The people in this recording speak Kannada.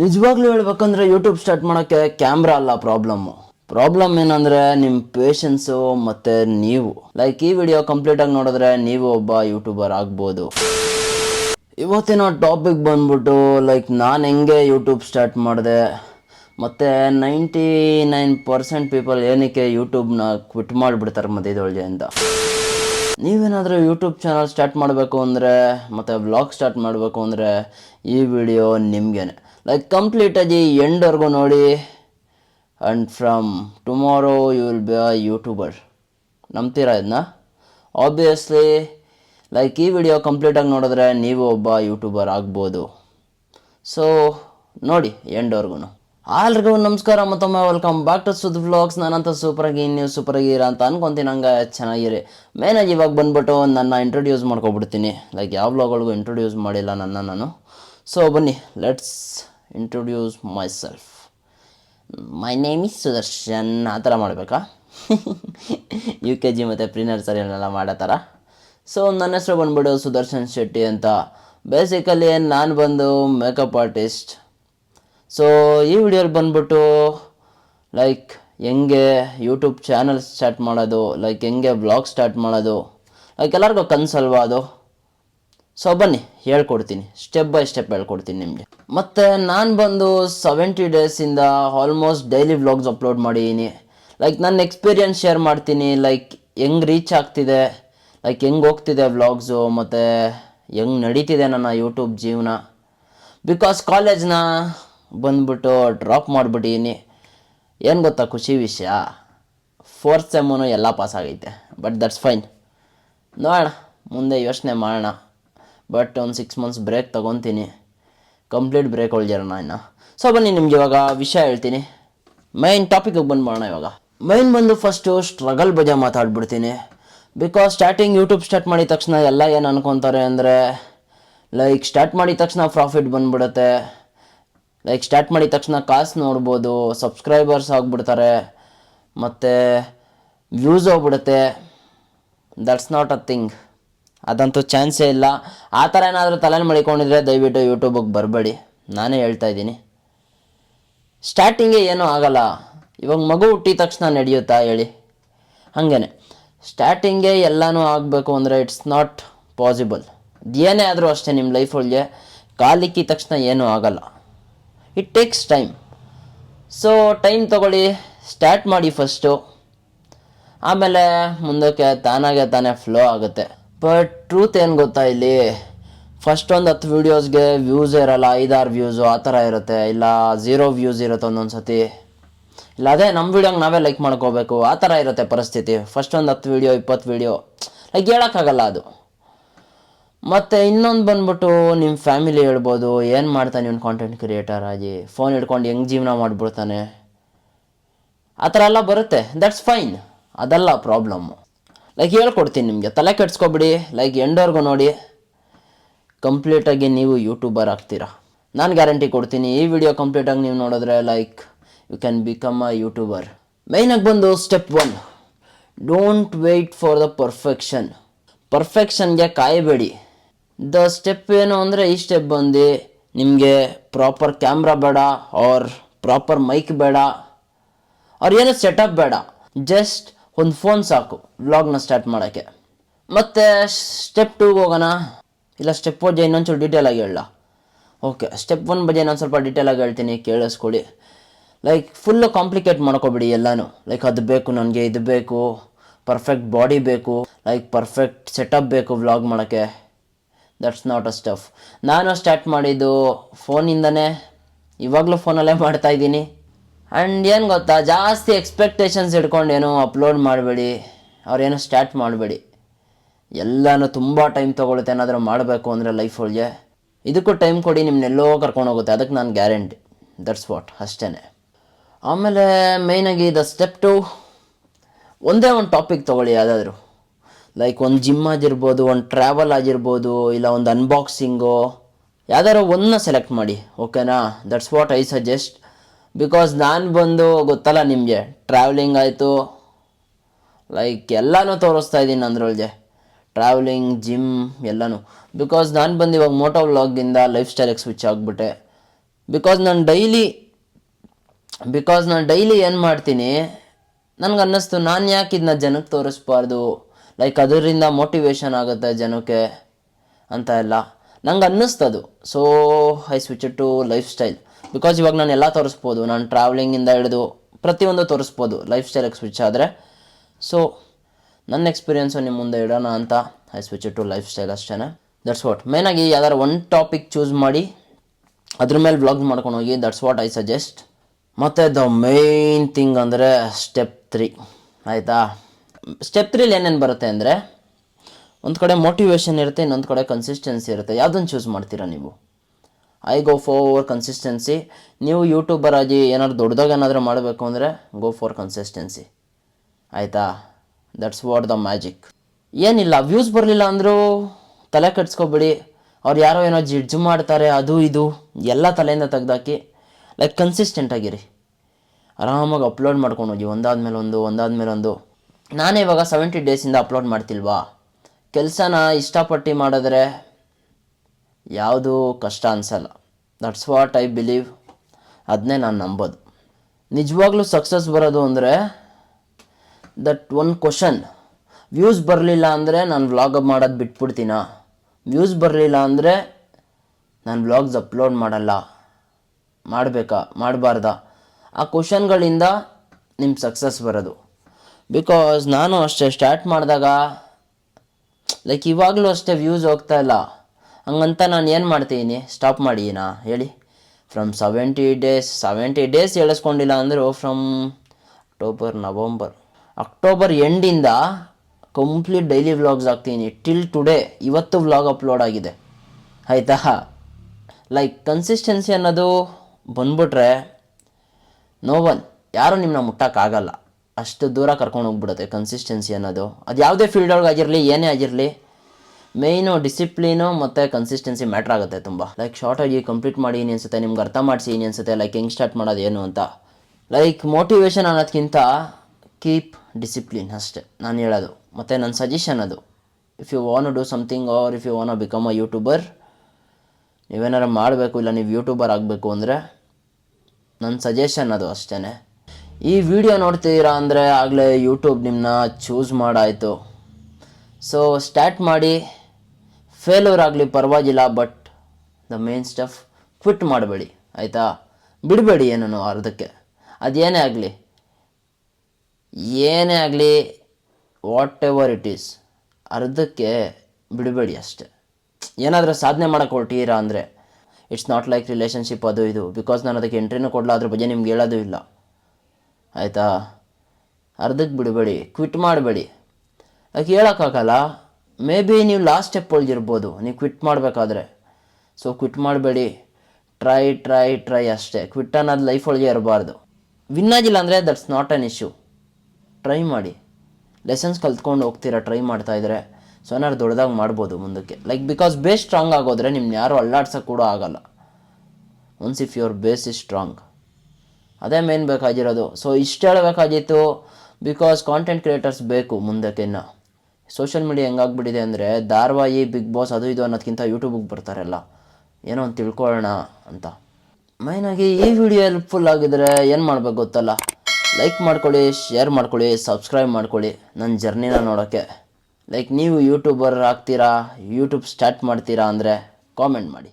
ನಿಜವಾಗ್ಲೂ ಹೇಳ್ಬೇಕಂದ್ರೆ ಯೂಟ್ಯೂಬ್ ಸ್ಟಾರ್ಟ್ ಮಾಡೋಕ್ಕೆ ಕ್ಯಾಮ್ರಾ ಅಲ್ಲ ಪ್ರಾಬ್ಲಮ್ಮು ಪ್ರಾಬ್ಲಮ್ ಏನಂದ್ರೆ ನಿಮ್ಮ ಪೇಷನ್ಸು ಮತ್ತು ನೀವು. ಲೈಕ್ ಈ ವಿಡಿಯೋ ಕಂಪ್ಲೀಟಾಗಿ ನೋಡಿದ್ರೆ ನೀವು ಒಬ್ಬ ಯೂಟ್ಯೂಬರ್ ಆಗ್ಬೋದು. ಇವತ್ತಿನ ಟಾಪಿಕ್ ಬಂದ್ಬಿಟ್ಟು ಲೈಕ್ ನಾನು ಹೆಂಗೆ ಯೂಟ್ಯೂಬ್ ಸ್ಟಾರ್ಟ್ ಮಾಡಿದೆ, ಮತ್ತು ನೈಂಟಿ ನೈನ್ ಪರ್ಸೆಂಟ್ ಪೀಪಲ್ ಏನಕ್ಕೆ ಯೂಟ್ಯೂಬ್ನ ಕ್ವಿಟ್ ಮಾಡಿಬಿಡ್ತಾರೆ ಮಧ್ಯದೊಳಗೆ ನೀವೇನಾದರೂ ಯೂಟ್ಯೂಬ್ ಚಾನಲ್ ಸ್ಟಾರ್ಟ್ ಮಾಡಬೇಕು ಅಂದರೆ, ಮತ್ತು ವ್ಲಾಗ್ ಸ್ಟಾರ್ಟ್ ಮಾಡಬೇಕು ಅಂದರೆ, ಈ ವಿಡಿಯೋ ನಿಮಗೇನೆ. ಲೈಕ್ ಕಂಪ್ಲೀಟಾಗಿ ಎಂಡ್ವರೆಗೂ ನೋಡಿ. And from tomorrow you will be a YouTuber ನಂಬ್ತೀರಾ ಇದನ್ನ ಆಬ್ವಿಯಸ್ಲಿ ಲೈಕ್ ಈ ವಿಡಿಯೋ ಕಂಪ್ಲೀಟಾಗಿ ನೋಡಿದ್ರೆ ನೀವು ಒಬ್ಬ ಯೂಟ್ಯೂಬರ್ ಆಗ್ಬೋದು. ಸೊ ನೋಡಿ, ಎಂಡ್ವರೆಗೂ. ಆಲ್ರಿಗೂ ನಮಸ್ಕಾರ, ಮತ್ತೊಮ್ಮೆ welcome back to Sudh vlogs ನಾನಂತ ಸೂಪರಾಗಿ, ನೀವು ಸೂಪರಾಗಿರ ಅಂತ ಅನ್ಕೊಂತೀನಿ. ಹಂಗೆ ಚೆನ್ನಾಗಿರಿ. ಮೇನಾಗಿ ಇವಾಗ ಬಂದ್ಬಿಟ್ಟು ನನ್ನ ಇಂಟ್ರೊಡ್ಯೂಸ್ ಮಾಡ್ಕೊಬಿಡ್ತೀನಿ. ಲೈಕ್ ಯಾವ ವ್ಲಾಗ್ಗಳಿಗೂ ಇಂಟ್ರೊಡ್ಯೂಸ್ ಮಾಡಿಲ್ಲ ನನ್ನ ನಾನು ಸೊ ಬನ್ನಿ let's introduce myself my name is Sudarshan ಆ ಥರ ಮಾಡಬೇಕಾ? ಯು ಕೆ ಜಿ ಮತ್ತು ಪ್ರೀ ನರ್ಸರಿನೆಲ್ಲ ಮಾಡೋ ಥರ ಸೊ ನನ್ನ ಹೆಸರು ಬಂದ್ಬಿಡು ಸುದರ್ಶನ್ ಶೆಟ್ಟಿ ಅಂತ. ಬೇಸಿಕಲಿ ನಾನು ಬಂದು ಮೇಕಪ್ ಆರ್ಟಿಸ್ಟ್ ಸೊ ಈ ವಿಡಿಯೋಲಿ ಬಂದ್ಬಿಟ್ಟು ಲೈಕ್ ಹೆಂಗೆ ಯೂಟ್ಯೂಬ್ ಚಾನಲ್ ಸ್ಟಾರ್ಟ್ ಮಾಡೋದು ಲೈಕ್ ಹೆಂಗೆ ಬ್ಲಾಗ್ ಸ್ಟಾರ್ಟ್ ಮಾಡೋದು ಲೈಕ್ ಎಲ್ಲರಿಗೂ ಕನ್ಸಲ್ವಾ ಅದು? ಸೊ ಬನ್ನಿ, ಹೇಳ್ಕೊಡ್ತೀನಿ. ಸ್ಟೆಪ್ ಬೈ ಸ್ಟೆಪ್ ಹೇಳ್ಕೊಡ್ತೀನಿ ನಿಮಗೆ. ಮತ್ತು ನಾನು ಬಂದು ಸೆವೆಂಟಿ ಡೇಸಿಂದ ಆಲ್ಮೋಸ್ಟ್ ಡೈಲಿ ವ್ಲಾಗ್ಸ್ ಅಪ್ಲೋಡ್ ಮಾಡಿದ್ದೀನಿ ಲೈಕ್ ನನ್ನ ಎಕ್ಸ್ಪೀರಿಯನ್ಸ್ ಶೇರ್ ಮಾಡ್ತೀನಿ. ಲೈಕ್ ಹೆಂಗೆ ರೀಚ್ ಆಗ್ತಿದೆ. ಲೈಕ್ ಹೆಂಗೆ ಹೋಗ್ತಿದೆ ವ್ಲಾಗ್ಸು ಮತ್ತು ಹೆಂಗೆ ನಡೀತಿದೆ ನನ್ನ ಯೂಟ್ಯೂಬ್ ಜೀವನ. ಬಿಕಾಸ್ ಕಾಲೇಜ್ನ ಬಂದ್ಬಿಟ್ಟು ಡ್ರಾಪ್ ಮಾಡಿಬಿಟ್ಟಿದ್ದೀನಿ ಏನು ಗೊತ್ತಾ ಖುಷಿ ವಿಷಯ? ಫೋರ್ತ್ ಸೆಮ್ಮನು ಎಲ್ಲ ಪಾಸ್ ಆಗೈತೆ. ಬಟ್ ದಟ್ಸ್ ಫೈನ್ ನೋಡೋಣ, ಮುಂದೆ ಯೋಚನೆ ಮಾಡೋಣ. ಬಟ್ ಒಂದು ಸಿಕ್ಸ್ ಮಂತ್ಸ್ ಬ್ರೇಕ್ ತೊಗೊತೀನಿ. ಕಂಪ್ಲೀಟ್ ಬ್ರೇಕ್ ಉಳ್ದಿರೋಣ ಇನ್ನು. ಸೊ ಬನ್ನಿ ನಿಮ್ಗೆ ಇವಾಗ ವಿಷಯ ಹೇಳ್ತೀನಿ. ಮೈನ್ ಟಾಪಿಕಿಗೆ ಬಂದು ಮಾಡೋಣ ಇವಾಗ. ಮೈನ್ ಬಂದು ಫಸ್ಟು ಸ್ಟ್ರಗಲ್ ಬಗ್ಗೆ ಮಾತಾಡ್ಬಿಡ್ತೀನಿ. ಬಿಕಾಸ್ ಸ್ಟಾರ್ಟಿಂಗ್ ಯೂಟ್ಯೂಬ್ ಸ್ಟಾರ್ಟ್ ಮಾಡಿದ ತಕ್ಷಣ ಎಲ್ಲ ಏನು ಅನ್ಕೊತಾರೆ ಅಂದರೆ ಲೈಕ್ ಸ್ಟಾರ್ಟ್ ಮಾಡಿದ ತಕ್ಷಣ ಪ್ರಾಫಿಟ್ ಬಂದ್ಬಿಡುತ್ತೆ. ಲೈಕ್ ಸ್ಟಾರ್ಟ್ ಮಾಡಿದ ತಕ್ಷಣ ಕಾಸು ನೋಡ್ಬೋದು ಸಬ್ಸ್ಕ್ರೈಬರ್ಸ್ ಆಗಿಬಿಡ್ತಾರೆ, ಮತ್ತು ವ್ಯೂಸ್ ಹೋಗ್ಬಿಡುತ್ತೆ. ದಟ್ಸ್ ನಾಟ್ ಅ ಥಿಂಗ್ ಅದಂತೂ ಚಾನ್ಸೇ ಇಲ್ಲ. ಆ ಥರ ಏನಾದರೂ ತಲೆನ ಮಡಿಕೊಂಡಿದ್ರೆ ದಯವಿಟ್ಟು ಯೂಟ್ಯೂಬಿಗೆ ಬರಬೇಡಿ. ನಾನೇ ಹೇಳ್ತಾ ಇದ್ದೀನಿ. ಸ್ಟಾರ್ಟಿಂಗೇ ಏನೂ ಆಗಲ್ಲ. ಇವಾಗ ಮಗು ಹುಟ್ಟಿದ ತಕ್ಷಣ ನಡೆಯುತ್ತಾ ಹೇಳಿ. ಹಾಗೇನೆ. ಸ್ಟಾರ್ಟಿಂಗೇ ಎಲ್ಲನೂ ಆಗಬೇಕು ಅಂದರೆ ಇಟ್ಸ್ ನಾಟ್ ಪಾಸಿಬಲ್ ಏನೇ ಆದರೂ ಅಷ್ಟೇ ನಿಮ್ಮ ಲೈಫ್ ಒಳಗೆ. ಕಾಲಿಕ್ಕಿದ ತಕ್ಷಣ ಏನೂ ಆಗಲ್ಲ. It takes time so time ತೊಗೊಳ್ಳಿ. ಸ್ಟಾರ್ಟ್ ಮಾಡಿ ಫಸ್ಟು ಆಮೇಲೆ ಮುಂದಕ್ಕೆ ತಾನಾಗೆ ತಾನೇ ಫ್ಲೋ ಆಗುತ್ತೆ. ಬಟ್ ಟ್ರೂತ್ ಏನು ಗೊತ್ತಾ ಇಲ್ಲಿ? ಫಸ್ಟ್ ಒಂದು ಹತ್ತು ವೀಡಿಯೋಸ್ಗೆ ವ್ಯೂಸ್ ಇರಲ್ಲ, ಐದಾರು ವ್ಯೂಸು ಆ ಥರ ಇರುತ್ತೆ. ಇಲ್ಲ ಝೀರೋ ವ್ಯೂಸ್ ಇರುತ್ತೆ ಒಂದೊಂದು ಸತಿ ಇಲ್ಲ, ಅದೇ ನಮ್ಮ ವೀಡಿಯೋಗೆ ನಾವೇ ಲೈಕ್ ಮಾಡ್ಕೋಬೇಕು. ಆ ಥರ ಇರುತ್ತೆ ಪರಿಸ್ಥಿತಿ. ಫಸ್ಟ್ ಒಂದು ಹತ್ತು ವೀಡಿಯೋ ಇಪ್ಪತ್ತು ವೀಡಿಯೋ ಲೈಕ್ ಹೇಳೋಕ್ಕಾಗಲ್ಲ ಅದು. ಮತ್ತು ಇನ್ನೊಂದು ಬಂದ್ಬಿಟ್ಟು ನಿಮ್ಮ ಫ್ಯಾಮಿಲಿ ಹೇಳ್ಬೋದು, ಏನು ಮಾಡ್ತಾನೆ ಇವ್ನು ಕಾಂಟೆಂಟ್ ಕ್ರಿಯೇಟರ್ ಆಗಿ? ಫೋನ್ ಹಿಡ್ಕೊಂಡು ಹೆಂಗೆ ಜೀವನ ಮಾಡಿಬಿಡ್ತಾನೆ? ಆ ಥರ ಎಲ್ಲ ಬರುತ್ತೆ. ದಟ್ಸ್ ಫೈನ್ ಅದಲ್ಲ ಪ್ರಾಬ್ಲಮ್ಮು ಲೈಕ್ ಹೇಳ್ಕೊಡ್ತೀನಿ ನಿಮಗೆ, ತಲೆ ಕೆಡ್ಸ್ಕೊಬಿಡಿ ಲೈಕ್ ಎಂಡೋರ್ಗೂ ನೋಡಿ ಕಂಪ್ಲೀಟಾಗಿ ನೀವು ಯೂಟ್ಯೂಬರ್ ಆಗ್ತೀರಾ. ನಾನು ಗ್ಯಾರಂಟಿ ಕೊಡ್ತೀನಿ, ಈ ವಿಡಿಯೋ ಕಂಪ್ಲೀಟಾಗಿ ನೀವು ನೋಡಿದ್ರೆ like you can become a YouTuber ಮೈನಾಗಿ ಬಂದು step one don't wait for the perfection ಪರ್ಫೆಕ್ಷನ್ಗೆ ಕಾಯಬೇಡಿ. ದ ಸ್ಟೆಪ್ ಏನು ಅಂದರೆ, ಈ ಸ್ಟೆಪ್ ಬಂದು ನಿಮಗೆ ಪ್ರಾಪರ್ ಕ್ಯಾಮ್ರಾ ಬೇಡ ಆರ್ ಪ್ರಾಪರ್ ಮೈಕ್ ಬೇಡ ಅವ್ರು ಏನು ಸೆಟಪ್ ಬೇಡ. ಜಸ್ಟ್ ಒಂದು ಫೋನ್ ಸಾಕು ವ್ಲಾಗ್ನ ಸ್ಟಾರ್ಟ್ ಮಾಡೋಕ್ಕೆ. ಮತ್ತು ಸ್ಟೆಪ್ ಟೂಗೆ ಹೋಗೋಣ. ಇಲ್ಲ ಸ್ಟೆಪ್ ಬಗ್ಗೆ ಇನ್ನೊಂಚೂರು ಡೀಟೇಲ್ ಆಗಿ ಹೇಳ ಓಕೆ ಸ್ಟೆಪ್ ಒನ್ ಬಗ್ಗೆ ಇನ್ನೊಂದು ಸ್ವಲ್ಪ ಡೀಟೇಲ್ ಆಗಿ ಹೇಳ್ತೀನಿ, ಕೇಳಿಸ್ಕೊಳ್ಳಿ. ಲೈಕ್ ಫುಲ್ಲು ಕಾಂಪ್ಲಿಕೇಟ್ ಮಾಡ್ಕೊಬಿಡಿ ಎಲ್ಲನೂ. ಲೈಕ್ ಅದು ಬೇಕು ನನಗೆ, ಇದು ಬೇಕು ಪರ್ಫೆಕ್ಟ್ ಬಾಡಿ ಬೇಕು ಲೈಕ್ ಪರ್ಫೆಕ್ಟ್ ಸೆಟಪ್ ಬೇಕು ವ್ಲಾಗ್ ಮಾಡೋಕ್ಕೆ. ದಟ್ಸ್ ನಾಟ್ ಅ ಸ್ಟಫ್ ನಾನು ಸ್ಟಾರ್ಟ್ ಮಾಡಿದ್ದು ಫೋನಿಂದನೇ ಇವಾಗಲೂ ಫೋನಲ್ಲೇ ಮಾಡ್ತಾಯಿದ್ದೀನಿ ಆ್ಯಂಡ್ ಏನು ಗೊತ್ತಾ, ಜಾಸ್ತಿ ಎಕ್ಸ್ಪೆಕ್ಟೇಷನ್ಸ್ ಇಟ್ಕೊಂಡೇನು ಅಪ್ಲೋಡ್ ಮಾಡಬೇಡಿ, ಅವ್ರೇನು ಸ್ಟಾರ್ಟ್ ಮಾಡಬೇಡಿ. ಎಲ್ಲನೂ ತುಂಬ ಟೈಮ್ ತೊಗೊಳುತ್ತೆ, ಏನಾದರೂ ಮಾಡಬೇಕು ಅಂದರೆ ಲೈಫ್ ಒಳಗೆ. ಇದಕ್ಕೂ ಟೈಮ್ ಕೊಡಿ ನಿಮ್ಮನ್ನೆಲ್ಲೋ ಕರ್ಕೊಂಡು ಹೋಗುತ್ತೆ, ಅದಕ್ಕೆ ನಾನು ಗ್ಯಾರಂಟಿ ದಟ್ಸ್ ವಾಟ್ ಅಷ್ಟೇ ಆಮೇಲೆ ಮೇಯ್ನಾಗಿ ದ ಸ್ಟೆಪ್ ಟು ಒಂದೇ ಒಂದು ಟಾಪಿಕ್ ತೊಗೊಳ್ಳಿ ಯಾವುದಾದ್ರೂ. ಲೈಕ್ ಒಂದು ಜಿಮ್ ಆಗಿರ್ಬೋದು, ಒಂದು ಟ್ರಾವೆಲ್ ಆಗಿರ್ಬೋದು, ಇಲ್ಲ ಒಂದು ಅನ್ಬಾಕ್ಸಿಂಗು ಯಾವ್ದಾದ್ರು ಒಂದನ್ನ ಸೆಲೆಕ್ಟ್ ಮಾಡಿ ಓಕೆನಾ that's what I suggest because ನಾನು ಬಂದು ಗೊತ್ತಲ್ಲ ನಿಮಗೆ ಟ್ರಾವೆಲಿಂಗ್ ಆಯಿತು ಲೈಕ್ ಎಲ್ಲನೂ ತೋರಿಸ್ತಾ ಇದ್ದೀನಿ ಅಂದ್ರೊಳಗೆ. ಟ್ರಾವೆಲಿಂಗ್ ಜಿಮ್ ಎಲ್ಲನೂ. ಬಿಕಾಸ್ ನಾನು ಬಂದು ಇವಾಗ ಮೋಟೋ ವ್ಲಾಗಿಂದ ಲೈಫ್ ಸ್ಟೈಲಿಗೆ ಸ್ವಿಚ್ ಆಗಿಬಿಟ್ಟೆ. ಬಿಕಾಸ್ ನಾನು ಡೈಲಿ ಬಿಕಾಸ್ ನಾನು ಡೈಲಿ ಏನು ಮಾಡ್ತೀನಿ ನನಗೆ ಅನ್ನಿಸ್ತು ನಾನು ಯಾಕೆ ಇದನ್ನ ಜನಕ್ಕೆ ತೋರಿಸ್ಬಾರ್ದು? ಲೈಕ್ ಅದರಿಂದ ಮೋಟಿವೇಶನ್ ಆಗುತ್ತೆ ಜನಕ್ಕೆ ಅಂತ ಎಲ್ಲ. ನಂಗೆ ಅನ್ನಿಸ್ತದು so I switch to lifestyle because ಇವಾಗ ನಾನು ಎಲ್ಲ ತೋರಿಸ್ಬೋದು. ನಾನು ಟ್ರಾವೆಲಿಂಗಿಂದ ಹಿಡಿದು ಪ್ರತಿಯೊಂದು ತೋರಿಸ್ಬೋದು. ಲೈಫ್ ಸ್ಟೈಲಿಗೆ ಸ್ವಿಚ್ ಆದರೆ. ಸೊ ನನ್ನ ಎಕ್ಸ್ಪೀರಿಯೆನ್ಸು ನಿಮ್ಮ ಮುಂದೆ ಇಡೋಣ ಅಂತ I switch to lifestyle ಅಷ್ಟೇ ದಟ್ಸ್ ವಾಟ್ ಮೇಯ್ನಾಗಿ ಯಾವ್ದಾರು ಒನ್ ಟಾಪಿಕ್ ಚೂಸ್ ಮಾಡಿ, ಅದ್ರ ಮೇಲೆ ವ್ಲಾಗ್ ಮಾಡ್ಕೊಂಡು ಹೋಗಿ ದಟ್ಸ್ ವಾಟ್ ಐ ಸಜೆಸ್ಟ್ ಮತ್ತು ದ ಮೇನ್ ಥಿಂಗ್ ಅಂದರೆ ಸ್ಟೆಪ್ ತ್ರೀ ಆಯಿತಾ? ಸ್ಟೆಪ್ ತ್ರೀಲಿ ಏನೇನು ಬರುತ್ತೆ ಅಂದರೆ, ಒಂದು ಕಡೆ ಮೋಟಿವೇಶನ್ ಇರುತ್ತೆ, ಇನ್ನೊಂದು ಕಡೆ ಕನ್ಸಿಸ್ಟೆನ್ಸಿ ಇರುತ್ತೆ. ಯಾವುದನ್ನು ಚೂಸ್ ಮಾಡ್ತೀರಾ ನೀವು? ಐ ಗೋ ಫಾರ್ ಕನ್ಸಿಸ್ಟೆನ್ಸಿ ನೀವು ಯೂಟ್ಯೂಬರ್ ಆಗಿ ಏನಾದ್ರು ದೊಡ್ಡದಾಗ ಏನಾದರೂ ಮಾಡಬೇಕು ಅಂದರೆ ಗೋ ಫಾರ್ ಕನ್ಸಿಸ್ಟೆನ್ಸಿ ಆಯಿತಾ? ದಟ್ಸ್ ವಾಟ್ ದ ಮ್ಯಾಜಿಕ್ ಏನಿಲ್ಲ ವ್ಯೂಸ್ ಬರಲಿಲ್ಲ ಅಂದರೂ ತಲೆ ಕಟ್ಸ್ಕೊಬಿಡಿ ಅವ್ರು ಯಾರೋ ಏನೋ ಜಿಡ್ಜ್ ಮಾಡ್ತಾರೆ, ಅದು ಇದು, ಎಲ್ಲ ತಲೆಯಿಂದ ತೆಗ್ದಾಕಿ ಲೈಕ್ ಕನ್ಸಿಸ್ಟೆಂಟ್ ಆಗಿರಿ. ಆರಾಮಾಗಿ ಅಪ್ಲೋಡ್ ಮಾಡ್ಕೊಂಡು ಹೋಗಿ, ಒಂದಾದ್ಮೇಲೆ ಒಂದು ಒಂದಾದ್ಮೇಲೆ ಒಂದು. ನಾನೇ ಇವಾಗ ಸೆವೆಂಟಿ ಡೇಸಿಂದ ಅಪ್ಲೋಡ್ ಮಾಡ್ತಿಲ್ವಾ? ಕೆಲಸನ ಇಷ್ಟಪಟ್ಟು ಮಾಡಿದ್ರೆ ಯಾವುದೂ ಕಷ್ಟ ಅನಿಸಲ್ಲ. ದಟ್ಸ್ ವಾಟ್ ಐ ಬಿಲೀವ್ ಅದನ್ನೇ ನಾನು ನಂಬೋದು. ನಿಜವಾಗ್ಲೂ ಸಕ್ಸಸ್ ಬರೋದು ಅಂದರೆ ದಟ್ ಒನ್ ಕ್ವಶನ್ ವ್ಯೂಸ್ ಬರಲಿಲ್ಲ ಅಂದರೆ ನಾನು ವ್ಲಾಗ್ ಮಾಡೋದು ಬಿಟ್ಬಿಡ್ತೀನಾ? ವ್ಯೂಸ್ ಬರಲಿಲ್ಲ ಅಂದರೆ ನಾನು ವ್ಲಾಗ್ಸ್ ಅಪ್ಲೋಡ್ ಮಾಡಲ್ಲ. ಮಾಡಬೇಕಾ? ಮಾಡಬಾರ್ದಾ? ಆ ಕ್ವಶನ್ಗಳಿಂದ ನಿಮ್ಮ ಸಕ್ಸಸ್ ಬರೋದು. ಬಿಕಾಸ್ ನಾನು ಅಷ್ಟೇ ಸ್ಟಾರ್ಟ್ ಮಾಡಿದಾಗ ಲೈಕ್ ಇವಾಗಲೂ ಅಷ್ಟೇ ವ್ಯೂಸ್ ಹೋಗ್ತಾ ಇಲ್ಲ. ಹಂಗಂತ ನಾನು ಏನು ಮಾಡ್ತೀನಿ? ಸ್ಟಾಪ್ ಮಾಡಿದ್ದೀನಾ ಹೇಳಿ. From seventy days seventy days ಹೇಳಿಸ್ಕೊಂಡಿಲ್ಲ ಅಂದರೂ ಫ್ರಮ್ ಅಕ್ಟೋಬರ್ ನವಂಬರ್ ಅಕ್ಟೋಬರ್ ಎಂಡಿಂದ ಕಂಪ್ಲೀಟ್ ಡೈಲಿ ವ್ಲಾಗ್ಸ್ ಹಾಕ್ತೀನಿ. ಟಿಲ್ ಟುಡೇ ಇವತ್ತು ವ್ಲಾಗ್ ಅಪ್ಲೋಡ್ ಆಗಿದೆ. ಆಯಿತಾ? ಲೈಕ್ ಕನ್ಸಿಸ್ಟೆನ್ಸಿ ಅನ್ನೋದು ಬಂದ್ಬಿಟ್ರೆ ನೋ ಒನ್ ಯಾರೂ ನಿಮ್ಮನ್ನ ಮುಟ್ಟೋಕ್ಕಾಗಲ್ಲ ಅಷ್ಟು ದೂರ ಕರ್ಕೊಂಡು ಹೋಗ್ಬಿಡುತ್ತೆ ಕನ್ಸಿಸ್ಟೆನ್ಸಿ ಅನ್ನೋದು. ಅದು ಯಾವುದೇ ಫೀಲ್ಡ್ ಒಳಗೆ ಆಗಿರಲಿ, ಏನೇ ಆಗಿರಲಿ ಮೇಯ್ನು ಡಿಸಿಪ್ಲೀನು ಮತ್ತು ಕನ್ಸಿಸ್ಟೆನ್ಸಿ ಮ್ಯಾಟ್ರ್ ಆಗುತ್ತೆ ತುಂಬ. ಲೈಕ್ ಶಾರ್ಟಾಗಿ ಕಂಪ್ಲೀಟ್ ಮಾಡಿ ಏನು ಅನಿಸುತ್ತೆ, ನಿಮ್ಗೆ ಅರ್ಥ ಮಾಡಿಸಿ ಏನು ಅನಿಸುತ್ತೆ ಲೈಕ್ ಹೆಂಗೆ ಸ್ಟಾರ್ಟ್ ಮಾಡೋದು ಏನು ಅಂತ. ಲೈಕ್ ಮೋಟಿವೇಶನ್ ಅನ್ನೋದಕ್ಕಿಂತ ಕೀಪ್ ಡಿಸಿಪ್ಲಿನ್ ಅಷ್ಟೇ, ನಾನು ಹೇಳೋದು. ಮತ್ತು ನನ್ನ ಸಜೆಷನ್ ಅದು if you want do something or if you want become a YouTuber ನೀವೇನಾರು ಮಾಡಬೇಕು ಇಲ್ಲ ನೀವು ಯೂಟ್ಯೂಬರ್ ಆಗಬೇಕು ಅಂದರೆ ನನ್ನ ಸಜೆಷನ್ ಅದು ಅಷ್ಟೇ ಈ ವಿಡಿಯೋ ನೋಡ್ತೀರಾ ಅಂದರೆ ಆಗಲೇ ಯೂಟ್ಯೂಬ್ ನಿಮ್ಮನ್ನ ಚೂಸ್ ಮಾಡಾಯಿತು. ಸೊ ಸ್ಟಾರ್ಟ್ ಮಾಡಿ. ಫೇಲ್ಯೂರ್ ಆಗಲಿ ಪರವಾಗಿಲ್ಲ but the main stuff quit ಮಾಡಬೇಡಿ, ಆಯಿತಾ? ಬಿಡಬೇಡಿ ಏನನ್ನು ಅರ್ಧಕ್ಕೆ. ಅದೇನೇ ಆಗಲಿ, ಏನೇ ಆಗಲಿ ವಾಟ್ ಎವರ್ ಇಟ್ ಈಸ್ ಅರ್ಧಕ್ಕೆ ಬಿಡಬೇಡಿ ಅಷ್ಟೆ. ಏನಾದರೂ ಸಾಧನೆ ಮಾಡೋಕೆ ಹೊರಟೀರಾ ಅಂದರೆ ಇಟ್ಸ್ ನಾಟ್ ಲೈಕ್ ರಿಲೇಷನ್ಶಿಪ್ ಅದು ಇದು ಬಿಕಾಸ್ ನಾನು ಅದಕ್ಕೆ ಎಂಟ್ರಿನೂ ಕೊಡಲ್ಲ ಅದ್ರ ಬಗ್ಗೆ ನಿಮ್ಗೆ ಹೇಳೋದು ಇಲ್ಲ. ಆಯಿತಾ? ಅರ್ಧಕ್ಕೆ ಬಿಡಬೇಡಿ ಕ್ವಿಟ್ ಮಾಡಬೇಡಿ. ಯಾಕೆ ಹೇಳೋಕ್ಕಾಗಲ್ಲ? ಮೇ ಬಿ ನೀವು ಲಾಸ್ಟ್ ಸ್ಟೆಪ್ ಉಳಿದಿರ್ಬೋದು ನೀವು ಕ್ವಿಟ್ ಮಾಡಬೇಕಾದ್ರೆ. ಸೊ ಕ್ವಿಟ್ ಮಾಡಬೇಡಿ. ಟ್ರೈ ಟ್ರೈ ಟ್ರೈ ಅಷ್ಟೇ. ಕ್ವಿಟ್ ಅನ್ನೋದು ಲೈಫ್ ಒಳಗೆ ಇರಬಾರ್ದು. ವಿನ್ ಆಗಿಲ್ಲ ಅಂದರೆ that's not an issue try ಮಾಡಿ. ಲೆಸನ್ಸ್ ಕಲ್ತ್ಕೊಂಡು ಹೋಗ್ತೀರಾ ಟ್ರೈ ಮಾಡ್ತಾ ಇದ್ರೆ. ಸೊ ಏನಾದ್ರು ದೊಡ್ಡದಾಗಿ ಮಾಡ್ಬೋದು ಮುಂದಕ್ಕೆ. ಲೈಕ್ ಬಿಕಾಸ್ ಬೇಸ್ ಸ್ಟ್ರಾಂಗ್ ಆಗೋದ್ರೆ ನಿಮ್ನ ಯಾರು ಅಲ್ಲಾಡ್ಸೋಕೆ ಕೂಡ ಆಗಲ್ಲ. Once if your base is strong ಅದೇ ಮೇನ್ ಬೇಕಾಗಿರೋದು. ಸೊ ಇಷ್ಟು ಹೇಳಬೇಕಾಗಿತ್ತು. ಬಿಕಾಸ್ ಕಾಂಟೆಂಟ್ ಕ್ರಿಯೇಟರ್ಸ್ ಬೇಕು ಮುಂದಕ್ಕಿನ್ನ ಸೋಷಿಯಲ್ ಮೀಡಿಯಾ ಹೆಂಗಾಗ್ಬಿಟ್ಟಿದೆ ಅಂದರೆ, ಧಾರವಾಹಿ ಬಿಗ್ ಬಾಸ್ ಅದು ಇದು ಅನ್ನೋದಕ್ಕಿಂತ ಯೂಟ್ಯೂಬಿಗೆ ಬರ್ತಾರಲ್ಲ. ಏನೋ ಒಂದು ತಿಳ್ಕೊಳ್ಳೋಣ ಅಂತ. ಮೈನಾಗಿ ಈ ವಿಡಿಯೋ ಹೆಲ್ಪ್ಫುಲ್ ಆಗಿದ್ರೆ ಏನು ಮಾಡ್ಬೇಕು ಗೊತ್ತಲ್ಲ? ಲೈಕ್ ಮಾಡ್ಕೊಳ್ಳಿ ಶೇರ್ ಮಾಡ್ಕೊಳ್ಳಿ ಸಬ್ಸ್ಕ್ರೈಬ್ ಮಾಡ್ಕೊಳ್ಳಿ. ನನ್ನ ಜರ್ನಿನ ನೋಡೋಕ್ಕೆ ಲೈಕ್ ನೀವು ಯೂಟ್ಯೂಬರ್ ಆಗ್ತೀರಾ ಯೂಟ್ಯೂಬ್ ಸ್ಟಾರ್ಟ್ ಮಾಡ್ತೀರಾ ಅಂದರೆ ಕಾಮೆಂಟ್ ಮಾಡಿ.